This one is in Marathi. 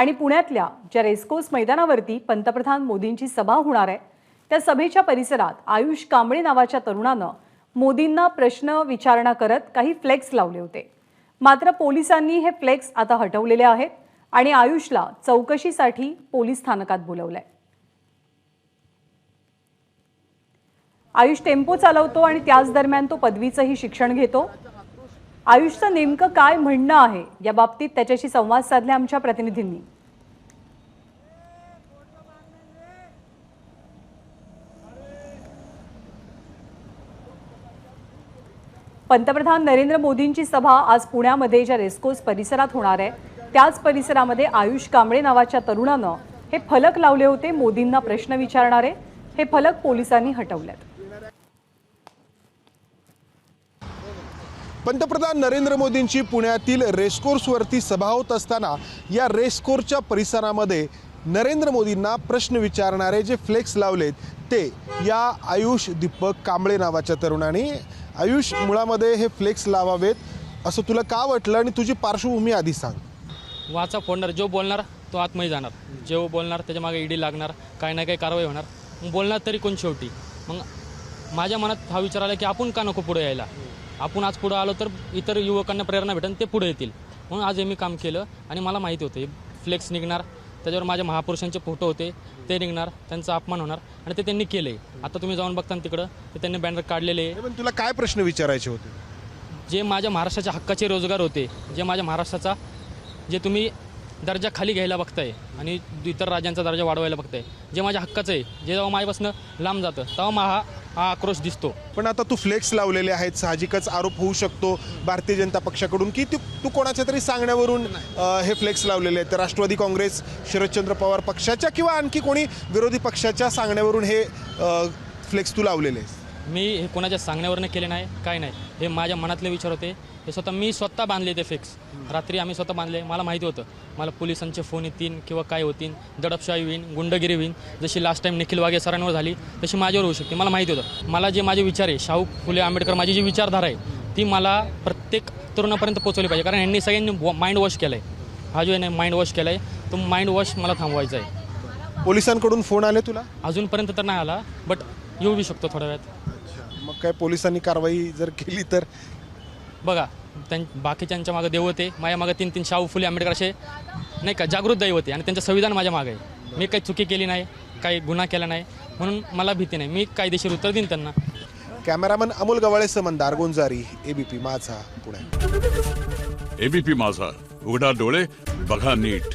आणि पुण्यातल्या ज्या रेस्कोस मैदानावरती पंतप्रधान मोदींची सभा होणार आहे त्या सभेच्या परिसरात आयुष कांबळे नावाच्या तरुणानं मोदींना प्रश्न विचारणा करत काही फ्लेक्स लावले होते. मात्र पोलिसांनी हे फ्लेक्स आता हटवलेले आहेत आणि आयुषला चौकशीसाठी पोलीस स्थानकात बोलवलंय. आयुष टेम्पो चालवतो आणि त्याच दरम्यान तो पदवीचंही शिक्षण घेतो. आयुषचं नेमकं काय म्हणणं आहे? या बाबतीत त्याच्याशी संवाद साधला आमच्या प्रतिनिधींनी. पंतप्रधान नरेंद्र मोदींची सभा आज पुण्यामध्ये ज्या रेस्कोस परिसरात होणार आहे त्याच परिसरामध्ये आयुष कांबळे नावाच्या तरुणानं हे फलक लावले होते मोदींना प्रश्न विचारणारे. हे फलक पोलिसांनी हटवलेत. पंतप्रधान नरेंद्र मोदींची पुण्यातील रेसकोर्सवरती सभा होत असताना या रेसकोर्सच्या परिसरामध्ये नरेंद्र मोदींना प्रश्न विचारणारे जे फ्लेक्स लावलेत ते या आयुष दीपक कांबळे नावाच्या तरुणाने. आयुष मुळामध्ये हे फ्लेक्स लावावेत असं तुला का वाटलं आणि तुझी पार्श्वभूमी आधी सांग. वाचा फोडणार जो बोलणार तो आतमध्ये जाणार. जो बोलणार त्याच्यामागे ईडी लागणार काही ना काही कारवाई होणार. बोलणार तरी कोण शेवटी? मग माझ्या मनात हा विचार आला की आपण का नको पुढे यायला? आपण आज पुढं आलो तर इतर युवकांना प्रेरणा भेटेल ते पुढे येतील. म्हणून आज हे मी काम केलं आणि मला माहिती होतं फ्लेक्स निघणार त्याच्यावर माझ्या महापुरुषांचे फोटो होते ते निघणार त्यांचा अपमान होणार आणि ते त्यांनी केलं आहे आता तुम्ही जाऊन बघता तिकडं ते त्यांनी बॅनर काढलेले. आहे पण तुला काय प्रश्न विचारायचे होते? जे माझ्या महाराष्ट्राच्या हक्काचे रोजगार होते जे माझ्या महाराष्ट्राचा जे तुम्ही दर्जा खाली घ्यायला बघताय आणि इतर राज्यांचा दर्जा वाढवायला बघताय जे माझ्या हक्काचं आहे जे जेव्हा माझ्यापासून लांब जातं तेव्हा मा हा आक्रोश दिसतो. पण आता तू फ्लेक्स लावलेले आहेत साहजिकच आरोप होऊ शकतो भारतीय जनता पक्षाकडून. की तू तू कोणाच्या तरी सांगण्यावरून अ, हे फ्लेक्स लावलेले आहेत? तर राष्ट्रवादी काँग्रेस शरदचंद्र पवार पक्षाच्या किंवा आणखी कोणी विरोधी पक्षाच्या सांगण्यावरून हे अ, फ्लेक्स तू लावलेले आहेस मी हे कोणाच्या सांगण्यावरनं केले नाही काय नाही. हे माझ्या मनातले विचार होते. हे स्वतः मी स्वतः बांधले ते फिक्स रात्री आम्ही स्वतः बांधले. मला माहिती होतं. मला पोलिसांचे फोन येतील किंवा काय होतील. दडपशाही होईल गुंडगिरी होईल जशी लास्ट टाईम निखिल वाघे सरांवर झाली तशी माझ्यावर होऊ शकते. मला माहिती होतं. मला जे माझे विचार आहे शाहू फुले आंबेडकर माझी जी विचारधारा आहे ती मला प्रत्येक तरुणापर्यंत पोहोचवली पाहिजे. कारण यांनी सगळ्यांनी माइंड वॉश केलं आहे हा जो आहे माइंड वॉश केला आहे तो माइंड वॉश मला थांबवायचा आहे. पोलिसांकडून फोन आले तुला? अजूनपर्यंत तर नाही आला बट येऊ बी शकतो थोड्या वेळात. मग काय पोलिसांनी कारवाई जर केली तर? बघा त्यां बाकीच्यांच्या मागं देवते माझ्या मागं तीन तीन शाहू फुले आंबेडकर असे नाही का जागृत दैवते आणि त्यांचं संविधान माझ्या मागे आहे. मी काही चुकी केली नाही काही गुन्हा केला नाही म्हणून मला भीती नाही. मी कायदेशीर उत्तर देईन त्यांना. कॅमेरामन अमोल गवाळेसह मंदार गोंजारी एबीपी माझा पुणे. एबीपी माझा उघडा डोळे बघा नीट.